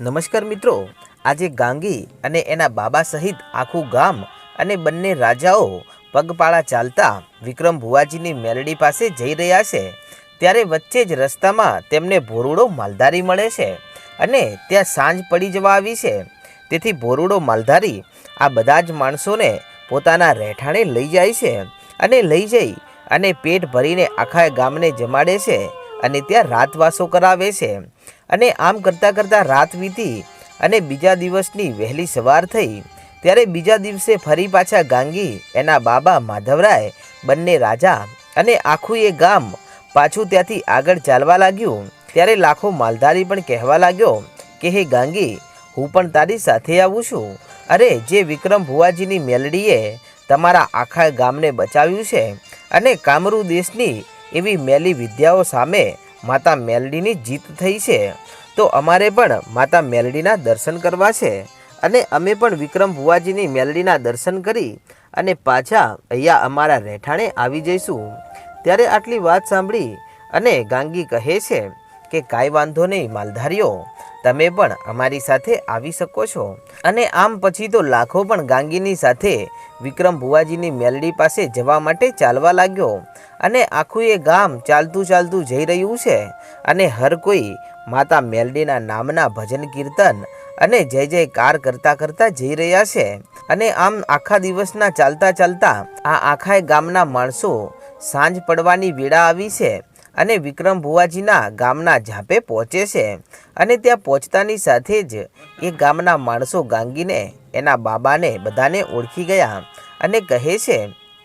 નમસ્કાર મિત્રો, આજે ગાંગી અને એના બાબા સહિત આખું ગામ અને બંને રાજાઓ પગપાળા ચાલતા વિક્રમ ભુવાજીની મેલડી પાસે જઈ રહ્યા છે. ત્યારે વચ્ચે જ રસ્તામાં તેમને ભોરુડો માલધારી મળે છે અને ત્યાં સાંજ પડી જવા આવી છે. તેથી ભોરુડો માલધારી આ બધા જ માણસોને પોતાના રહેઠાણે લઈ જાય છે અને લઈ જઈ અને પેટ ભરીને આખા ગામને જમાડે છે. અને ત્યાં રાતવાસો કરાવે છે. અને આમ કરતાં કરતાં રાત વીતી અને બીજા દિવસની વહેલી સવાર થઈ. ત્યારે બીજા દિવસે ફરી પાછા ગાંગી, એના બાબા માધવરાય, બંને રાજા અને આખું એ ગામ પાછું ત્યાંથી આગળ ચાલવા લાગ્યું. ત્યારે લાખો માલધારી પણ કહેવા લાગ્યો કે, હે ગાંગી, હું પણ તારી સાથે આવું છું. અરે, જે વિક્રમ ભુવાજીની મેલડીએ તમારા આખા ગામને બચાવ્યું છે અને કામરૂ દેશની એવી મેલી વિદ્યાઓ સામે માતા મેલડીની જીત થઈ છે. તો અમારે પણ માતા મેલડીના દર્શન કરવા છે અને અમે પણ વિક્રમ ભુવાજીની મેલડીના દર્શન કરી અને પાછા અહીંયા અમારા રહેઠાણે આવી જઈશું. ત્યારે આટલી વાત સાંભળી અને ગાંગી કહે છે કે કાંઈ વાંધો નહીં, માલધારીઓ. તમે પણ અમારી સાથે આવી શકો છો. અને આમ પછી તો લાખો પણ ગાંગીની સાથે વિક્રમ ભુવાજીની મેલડી પાસે જવા માટે ચાલવા લાગ્યો. અને આખું એ ગામ ચાલતું ચાલતું જઈ રહ્યું છે. અને હર કોઈ માતા મેલડીના નામના ભજન કીર્તન અને જય જયકાર કરતા કરતા જઈ રહ્યા છે. અને આમ આખા દિવસના ચાલતા ચાલતા આ આખા ગામના માણસો સાંજ પડવાની વેળા આવી છે. અને વિક્રમ ભુવાજીના ગામના ઝાંપે પહોંચે છે અને ત્યાં પહોંચતાની સાથે જ એ ગામના માણસો ગાંગીને એના બાબાને બધાને ઓળખી ગયા અને કહે છે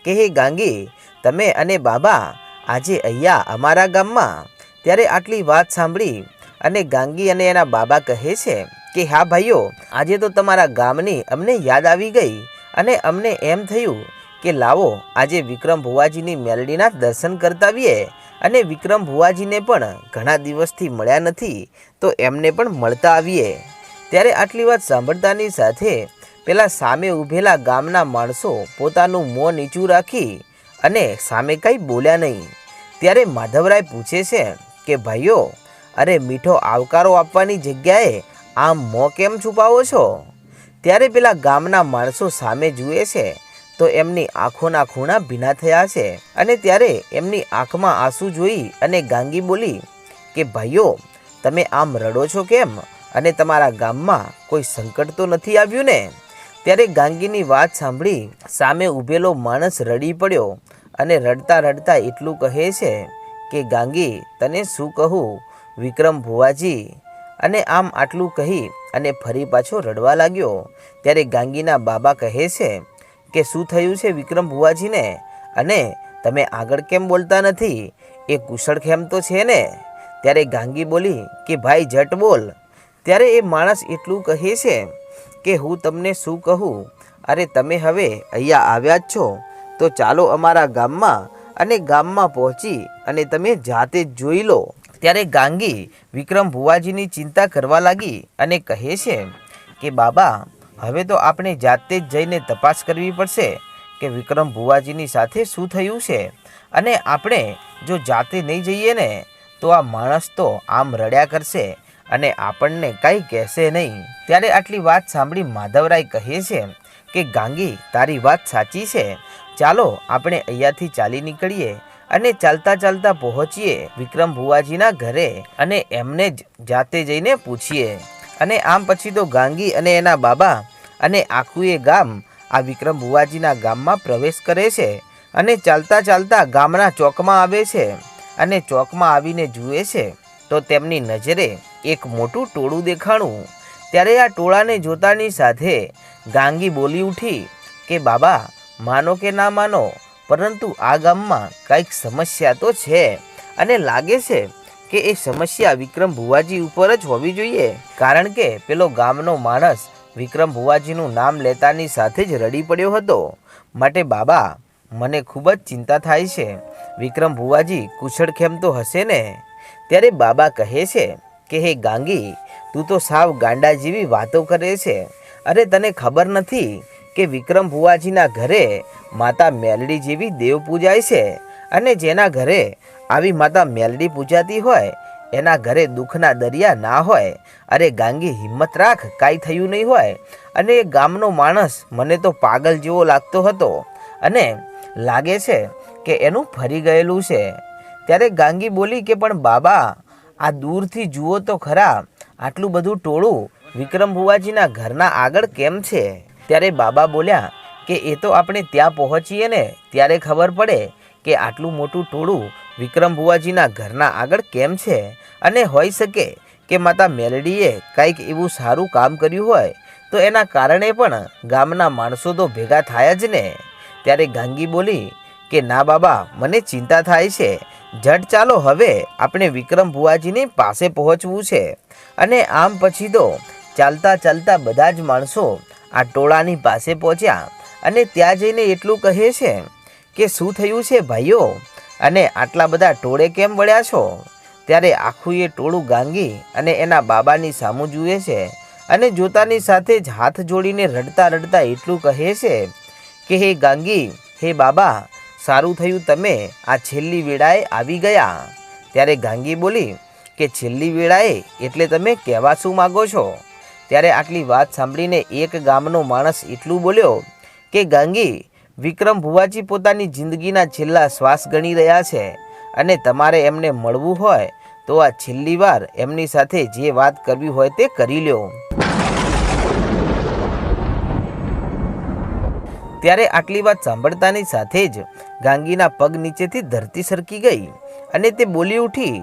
કે, હે ગાંગી, તમે અને બાબા આજે અહીંયા અમારા ગામમાં? ત્યારે આટલી વાત સાંભળી અને ગાંગી અને એના બાબા કહે છે કે, હા ભાઈઓ, આજે તો તમારા ગામની અમને યાદ આવી ગઈ અને અમને એમ થયું કે, લાવો, આજે વિક્રમ ભુવાજીની મેલડીના દર્શન કરતાવીએ અને વિક્રમ ભુવાજીને પણ ઘણા દિવસથી મળ્યા નથી, તો એમને પણ મળતા આવીએ. ત્યારે આટલી વાત સાંભળતાની સાથે પેલા સામે ઊભેલા ગામના માણસો પોતાનું મોં નીચું રાખી અને સામે કંઈ બોલ્યા નહીં. ત્યારે માધવરાય પૂછે છે કે, ભાઈઓ, અરે મીઠો આવકારો આપવાની જગ્યાએ આમ મોં કેમ છુપાવો છો? ત્યારે પેલા ગામના માણસો સામે જુએ છે તો એમની આંખોના ખૂણા ભીના થયા છે અને ત્યારે એમની આંખમાં આંસુ જોઈ અને ગાંગી બોલી કે, ભાઈઓ, તમે આમ રડો છો કેમ? અને તમારા ગામમાં કોઈ સંકટ તો નથી આવ્યું ને? ત્યારે ગાંગીની વાત સાંભળી સામે ઊભેલો માણસ રડી પડ્યો અને રડતા રડતા એટલું કહે છે કે, ગાંગી, તને શું કહું? વિક્રમ ભુવાજી. અને આમ આટલું કહી અને ફરી પાછો રડવા લાગ્યો. ત્યારે ગાંગીના બાબા કહે છે કે શું થયું છે વિક્રમ ભુવાજીને? અને તમે આગળ કેમ બોલતા નથી? એ કુશળ ખેમ તો છે ને? ત્યારે ગાંગી બોલી કે ભાઈ જટ બોલ. ત્યારે એ માણસ એટલું કહે છે કે હું તમને શું કહું? અરે તમે હવે અહીંયા આવ્યા જ છો. તો ચાલો અમારા ગામમાં અને ગામમાં પહોંચી અને તમે જાતે જ જોઈ લો. ત્યારે ગાંગી વિક્રમ ભુવાજીની ચિંતા કરવા લાગી અને કહે છે કે બાબા હવે તો આપણે જાતે જ જઈને તપાસ કરવી પડશે કે વિક્રમ ભુવાજીની સાથે શું થયું છે. અને આપણે જો જાતે નહીં જઈએ ને, તો આ માણસ તો આમ રડ્યા કરશે અને આપણને કાંઈ કહેશે નહીં. ત્યારે આટલી વાત સાંભળી માધવરાય કહે છે કે, ગાંગી, તારી વાત સાચી છે. ચાલો, આપણે અહીંયાથી ચાલી નીકળીએ અને ચાલતા ચાલતા પહોંચીએ વિક્રમ ભુવાજીના ઘરે અને એમને જ જાતે જઈને પૂછીએ. અને આમ પછી તો ગાંગી અને એના બાબા અને આખું એ ગામ આ વિક્રમ ભુવાજીના ગામમાં પ્રવેશ કરે છે અને ચાલતા ચાલતા ગામના ચોકમાં આવે છે અને ચોકમાં આવીને જુએ છે તો તેમની નજરે એક મોટું ટોળું દેખાણું. ત્યારે આ ટોળાને જોતાની સાથે ગાંગી બોલી ઉઠી કે, બાબા, માનો કે ના માનો, પરંતુ આ ગામમાં કંઈક સમસ્યા તો છે અને લાગે છે કે એ સમસ્યા વિક્રમ ભુવાજી ઉપર જ હોવી જોઈએ? કારણ કે પેલો ગામનો માણસ વિક્રમ ભુવાજીનું નામ લેતાની સાથે જ રડી પડ્યો હતો. માટે બાબા, મને ખૂબ જ ચિંતા થાય છે. વિક્રમ ભુવાજી, કુશળખેમ તો હશે ને? ત્યારે બાબા કહે છે કે, હે ગાંગી, તું તો સાવ ગાંડા જેવી વાતો કરે છે. અરે તને ખબર નથી કે વિક્રમ ભુવાજીના ઘરે માતા મેલડી જેવી દેવ પૂજાય છે? અને જેના ઘરે આવી માતા મેલડી પૂજાતી હોય, એના ઘરે દુઃખના દરિયા ના હોય, અરે ગાંગી હિંમત રાખ, કાંઈ થયું નહીં હોય. અને એ ગામનો માણસ મને તો પાગલ જેવો લાગતો હતો. અને લાગે છે કે એનું ફરી ગયેલું છે. ત્યારે ગાંગી બોલી કે, પણ બાબા, આ દૂરથી જુઓ તો ખરા, આટલું બધું ટોળું વિક્રમ ભુવાજીના ઘરના આગળ કેમ છે? ત્યારે બાબા બોલ્યા કે, એ તો આપણે ત્યાં પહોંચીએ ને, ત્યારે ખબર પડે કે આટલું મોટું ટોળું વિક્રમ ભુવાજીના ઘરના આગળ કેમ છે? અને હોઈ શકે કે માતા મેલડીએ કંઈક એવું સારું કામ કર્યું હોય, તો એના કારણે પણ ગામના માણસો તો ભેગા થયા જ ને. ત્યારે ગાંગી બોલી કે, ના બાબા, મને ચિંતા થાય છે. જટ ચાલો હવે આપણે વિક્રમ ભુવાજીની પાસે પહોંચવું છે. અને આમ પછી તો ચાલતા ચાલતા બધા જ માણસો આ ટોળાની પાસે પહોંચ્યા અને ત્યાં જઈને એટલું કહે છે કે, શું થયું છે ભાઈઓ? અને આટલા બધા ટોળે કેમ વળ્યા છો? ત્યારે આખું એ ટોળું ગાંગી અને એના બાબાની સામું જુએ છે અને જોતાની સાથે જ હાથ જોડીને રડતા રડતા એટલું કહે છે કે, હે ગાંગી, હે બાબા, સારું થયું તમે આ છેલ્લી વેળાએ આવી ગયા. ત્યારે ગાંગી બોલી, કે છેલ્લી વેળાએ એટલે તમે કહેવા શું માગો છો? ત્યારે આટલી વાત સાંભળીને એક ગામનો માણસ એટલું બોલ્યો કે, ગાંગી વિક્રમ ભુવાજી પોતાની જિંદગીના છેલ્લા શ્વાસ ગણી રહ્યા છે અને તમારે એમને મળવું હોય તો આ છેલ્લી વાર એમની સાથે જે વાત કરવી હોય તે કરી લ્યો. ત્યારે આટલી વાત સાંભળતાની સાથે જ ગાંગીના પગ નીચેથી ધરતી સરકી ગઈ અને તે બોલી ઉઠી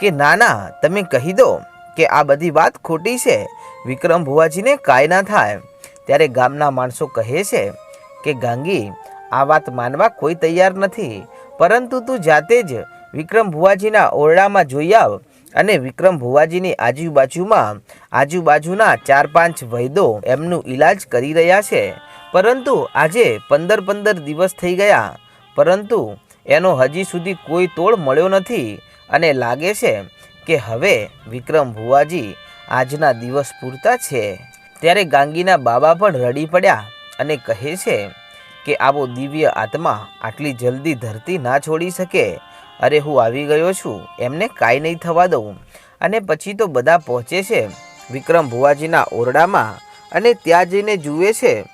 કે ના ના તમે કહી દો કે આ બધી વાત ખોટી છે. વિક્રમ ભુવાજીને કાંઈ ના થાય. ત્યારે ગામના માણસો કહે છે કે ગાંગી, આ વાત માનવા કોઈ તૈયાર નથી. પરંતુ તું જાતે જ વિક્રમ ભુવાજીના ઓરડામાં જોઈ આવ અને વિક્રમ ભુવાજીની આજુબાજુમાં આજુબાજુના ચાર પાંચ વૈદો એમનું ઈલાજ કરી રહ્યા છે. પરંતુ આજે પંદર પંદર દિવસ થઈ ગયા. પરંતુ એનો હજી સુધી કોઈ તોડ મળ્યો નથી અને લાગે છે કે હવે વિક્રમ ભુવાજી આજના દિવસ પૂરતા છે. ત્યારે ગાંગીના બાબા પણ રડી પડ્યા. અને કહે છે કે આવો દિવ્ય આત્મા આટલી જલ્દી ધરતી ના છોડી શકે. અરે હું આવી ગયો છું, એમને કાંઈ નહીં થવા દઉં. અને પછી તો બધા પહોંચે છે, વિક્રમ ભુવાજીના ઓરડામાં અને ત્યાં જઈને જુએ છે.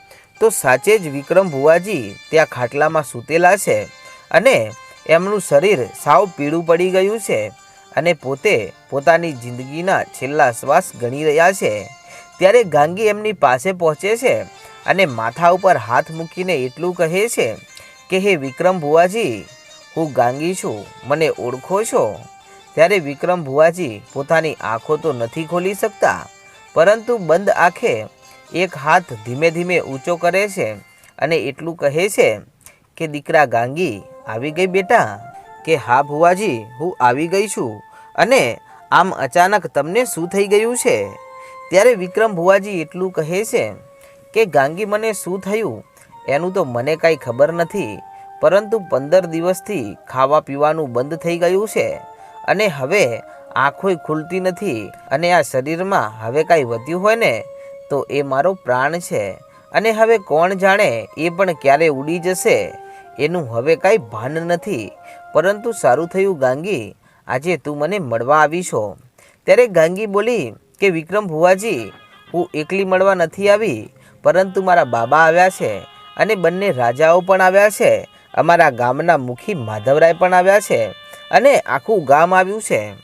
તો સાચે જ વિક્રમ ભુવાજી ત્યાં ખાટલામાં સૂતેલા છે અને એમનું શરીર સાવ પીળું પડી ગયું છે અને પોતે પોતાની જિંદગીના છેલ્લા શ્વાસ ગણી રહ્યા છે. ત્યારે ગાંગી એમની પાસે પહોંચે છે અને માથા ઉપર હાથ મૂકીને એટલું કહે છે કે, હે વિક્રમ ભુવાજી, હું ગાંગી છું, મને ઓળખો છો. ત્યારે વિક્રમ ભુવાજી પોતાની આંખો તો નથી ખોલી શકતા, પરંતુ બંધ આંખે એક હાથ ધીમે ધીમે ઊંચો કરે છે અને એટલું કહે છે કે, દીકરા ગાંગી, આવી ગઈ બેટા? કે હા ભુવાજી, હું આવી ગઈ છું અને આમ અચાનક તમને શું થઈ ગયું છે? ત્યારે વિક્રમ ભુવાજી એટલું કહે છે કે ગાંગી મને શું થયું? એનું તો મને કાંઈ ખબર નથી, પરંતુ પંદર દિવસથી ખાવા પીવાનું બંધ થઈ ગયું છે અને હવે આંખોય ખુલતી નથી અને આ શરીરમાં હવે કાંઈ વધ્યું હોય ને, તો એ મારો પ્રાણ છે. અને હવે કોણ જાણે એ પણ ક્યારે ઉડી જશે? એનું હવે કાંઈ ભાન નથી, પરંતુ સારું થયું ગાંગી, આજે તું મને મળવા આવી છો ત્યારે ગાંગી બોલી કે, વિક્રમ ભુવાજી, હું એકલી મળવા નથી આવી પરંતુ મારા બાબા આવ્યા છે અને બંને રાજાઓ પણ આવ્યા છે. અમારા ગામના મુખી માધવરાય પણ આવ્યા છે અને આખું ગામ આવ્યું છે.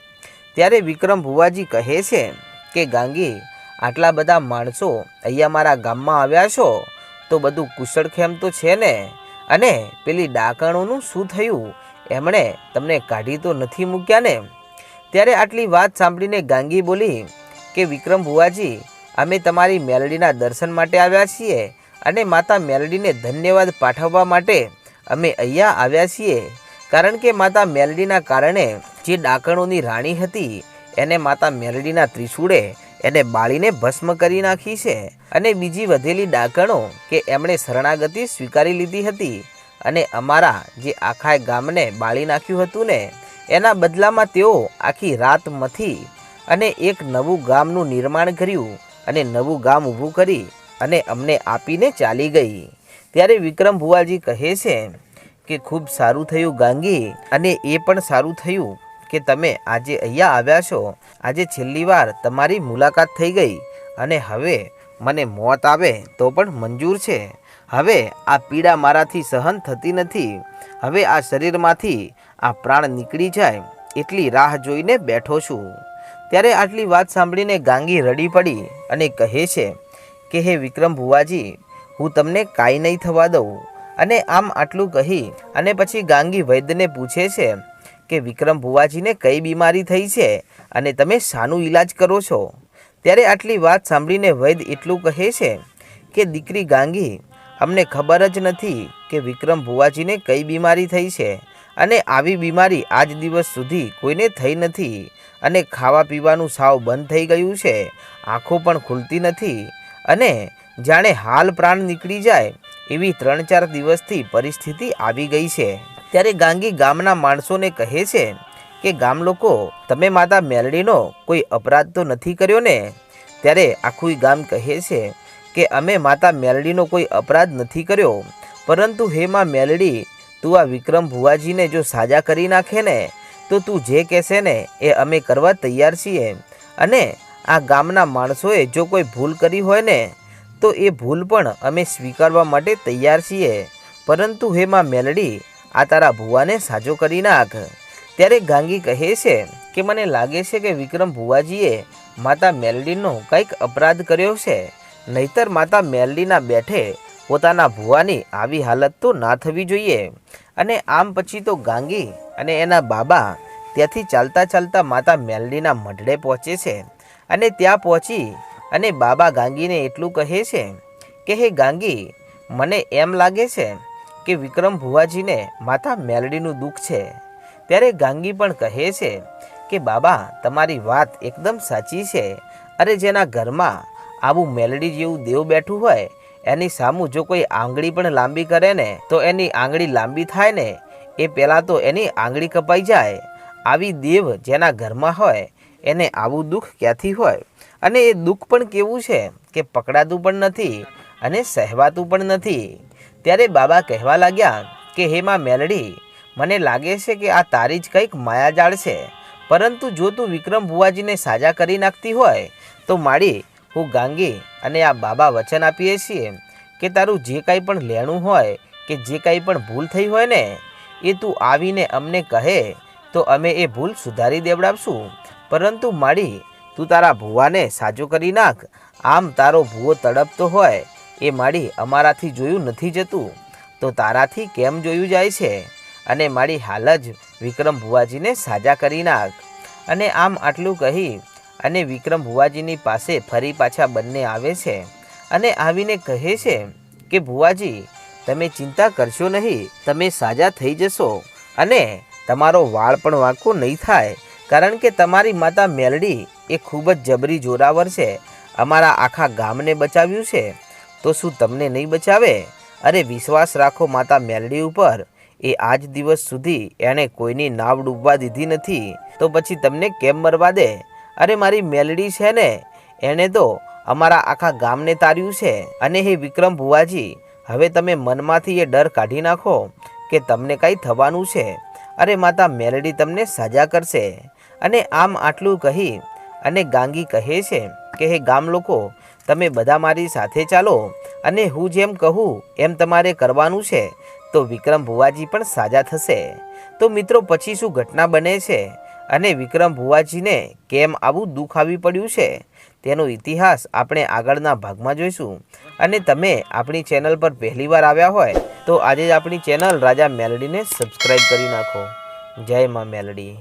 ત્યારે વિક્રમ ભુવાજી કહે છે કે, ગાંગી, આટલા બધા માણસો અહીંયા મારા ગામમાં આવ્યા છો? તો બધું કુશળખેમ તો છે ને? અને પેલી ડાકણોનું શું થયું? એમણે તમને કાઢી તો નથી મૂક્યા ને? ત્યારે આટલી વાત સાંભળીને ગાંગી બોલી કે, વિક્રમ ભુવાજી અમે તમારી મેલડીના દર્શન માટે આવ્યા છીએ અને માતા મેલડીને ધન્યવાદ પાઠવવા માટે અમે અહીંયા આવ્યા છીએ. કારણ કે માતા મેલડીના કારણે જે ડાકણોની રાણી હતી, એને માતા મેલડીના ત્રિશૂળે એને બાળીને ભસ્મ કરી નાખી છે. અને બીજી વધેલી ડાકણો કે એમણે શરણાગતિ સ્વીકારી લીધી હતી અને અમારા જે આખા ગામને બાળી નાખ્યું હતું ને, એના બદલામાં તેઓ આખી રાત મથી અને એક નવું ગામનું નિર્માણ કર્યું. અને નવું ગામ ઊભું કરી અને અમને આપીને ચાલી ગઈ. ત્યારે વિક્રમ ભુવાજી કહે છે કે, ખૂબ સારું થયું ગાંગી અને એ પણ સારું થયું કે તમે આજે અહીંયા આવ્યા છો. આજે છેલ્લી વાર તમારી મુલાકાત થઈ ગઈ અને હવે મને મોત આવે તો પણ મંજૂર છે. હવે આ પીડા મારાથી સહન થતી નથી. હવે આ શરીરમાંથી આ પ્રાણ નીકળી જાય એટલી રાહ જોઈને બેઠો છું. ત્યારે આટલી વાત સાંભળીને ગાંગી રડી પડી અને કહે છે કે, હે વિક્રમ ભુવાજી, હું તમને કાંઈ નહીં થવા દઉં. અને આમ આટલું કહી અને પછી ગાંગી વૈદ્યને પૂછે છે કે, વિક્રમ ભુવાજીને કઈ બીમારી થઈ છે અને તમે શાનું ઈલાજ કરો છો? ત્યારે આટલી વાત સાંભળીને વૈદ્ય એટલું કહે છે કે, દીકરી ગાંગી, અમને ખબર જ નથી કે વિક્રમ ભુવાજીને કઈ બીમારી થઈ છે. અને આવી બીમારી આજ દિવસ સુધી કોઈને થઈ નથી અને ખાવા પીવાનું સાવ બંધ થઈ ગયું છે. આંખો પણ ખુલતી નથી અને જાણે હાલ પ્રાણ નીકળી જાય એવી ત્રણ ચાર દિવસથી પરિસ્થિતિ આવી ગઈ છે. ત્યારે ગાંગી ગામના માણસોને કહે છે કે, ગામ લોકો, તમે માતા મેલડીનો કોઈ અપરાધ તો નથી કર્યો ને? ત્યારે આખું ગામ કહે છે કે, અમે માતા મેલડીનો કોઈ અપરાધ નથી કર્યો. પરંતુ હે માં મેલડી તું આ વિક્રમ ભુવાજીને જો સાજા કરી નાખે ને, તો તું જે કહેશે ને એ અમે કરવા તૈયાર છીએ. અને આ ગામના માણસોએ જો કોઈ ભૂલ કરી હોય ને, તો એ ભૂલ પણ અમે સ્વીકારવા માટે તૈયાર છીએ. પરંતુ હે માં મેલડી, આ તારા ભુવાને સાજો કરી નાખ. ત્યારે ગાંગી કહે છે કે મને લાગે છે કે વિક્રમ ભુવાજીએ માતા મેલડીનો કંઈક અપરાધ કર્યો છે. નહીતર માતા મેલડીના બેઠે પોતાના ભુવાની આવી હાલત તો ના થવી જોઈએ. અને આમ પછી તો ગાંગી અને એના બાબા ત્યાંથી ચાલતા ચાલતા માતા મેલડીના મઢડે પહોંચે છે. અને ત્યાં પહોંચી અને બાબા ગાંગીને એટલું કહે છે કે, હે ગાંગી, મને એમ લાગે છે કે વિક્રમ ભુવાજીને માતા મેલડીનું દુઃખ છે. ત્યારે ગાંગી પણ કહે છે કે, બાબા, તમારી વાત એકદમ સાચી છે. અરે, જેના ઘરમાં આવું મેલડી જેવું દેવ બેઠું હોય એની સામું જો કોઈ આંગળી પણ લાંબી કરે ને, તો એની આંગળી લાંબી થાય ને, એ પહેલાં તો એની આંગળી કપાઈ જાય. આવી દેવ જેના ઘરમાં હોય, એને આવું દુઃખ ક્યાંથી હોય? અને એ દુઃખ પણ કેવું છે કે પકડાતું પણ નથી અને સહેવાતું પણ નથી. ત્યારે બાબા કહેવા લાગ્યા કે, હે માં મેલડી, મને લાગે છે કે આ તારી જ કંઈક માયાજાળ છે. પરંતુ જો તું વિક્રમ ભુવાજીને સાજા કરી નાખતી હોય, તો માડી હું ગાંગી અને આ બાબા વચન આપીએ છીએ કે તારું જે કાંઈ પણ લેણું હોય કે જે કાંઈ પણ ભૂલ થઈ હોય ને, એ તું આવીને અમને કહે, તો અમે એ ભૂલ સુધારી દેવડાવશું. પરંતુ માડી, તું તારા ભુવાને સાજો કરી નાખ. આમ તારો ભૂવો તડપતો હોય, એ માડી અમારાથી જોયું નથી જતું. તો તારાથી કેમ જોયું જાય છે? અને મારી હાલ જ વિક્રમ ભુવાજીને સાજા કરી નાખ. અને આમ આટલું કહી અને વિક્રમ ભુવાજીની પાસે ફરી પાછા બંને આવે છે અને આવીને કહે છે કે, ભુવાજી, તમે ચિંતા કરશો નહીં, તમે સાજા થઈ જશો અને તમારો વાળ પણ વાંકો નહીં થાય, કારણ કે તમારી માતા મેલડી એ ખૂબ જ જબરી જોરાવર છે, અમારા આખા ગામને બચાવ્યું છે, તો શું તમને નહીં બચાવે? અરે વિશ્વાસ રાખો માતા મેલડી ઉપર, એ આજ દિવસ સુધી એણે કોઈની નાવ ડૂબવા દીધી નથી, તો પછી તમને કેમ મરવા દે? અરે મારી મેલડી છે ને, એણે તો અમારા આખા ગામને તાર્યું છે. અને હે વિક્રમ ભુવાજી, હવે તમે મનમાંથી એ ડર કાઢી નાખો કે તમને કાંઈ થવાનું છે. અરે માતા મેલડી તમને સાજા કરશે. અને આમ આટલું કહી અને ગાંગી કહે છે કે, હે ગામ લોકો, તમે બધા મારી સાથે ચાલો. અને હું જેમ કહું, એમ તમારે કરવાનું છે. તો વિક્રમ ભુવાજી પણ સાજા થશે. તો મિત્રો, પછી શું ઘટના બને છે? અને વિક્રમ ભુવાજીને કેમ આવું દુઃખ આવી પડ્યું છે? તેનો ઇતિહાસ આપણે આગળના ભાગમાં જોઈશું. અને તમે આપણી ચેનલ પર પહેલીવાર આવ્યા હોય, તો આજે જ આપણી ચેનલ રાજા મેલડીને સબસ્ક્રાઈબ કરી નાખો. જય માં મેલડી.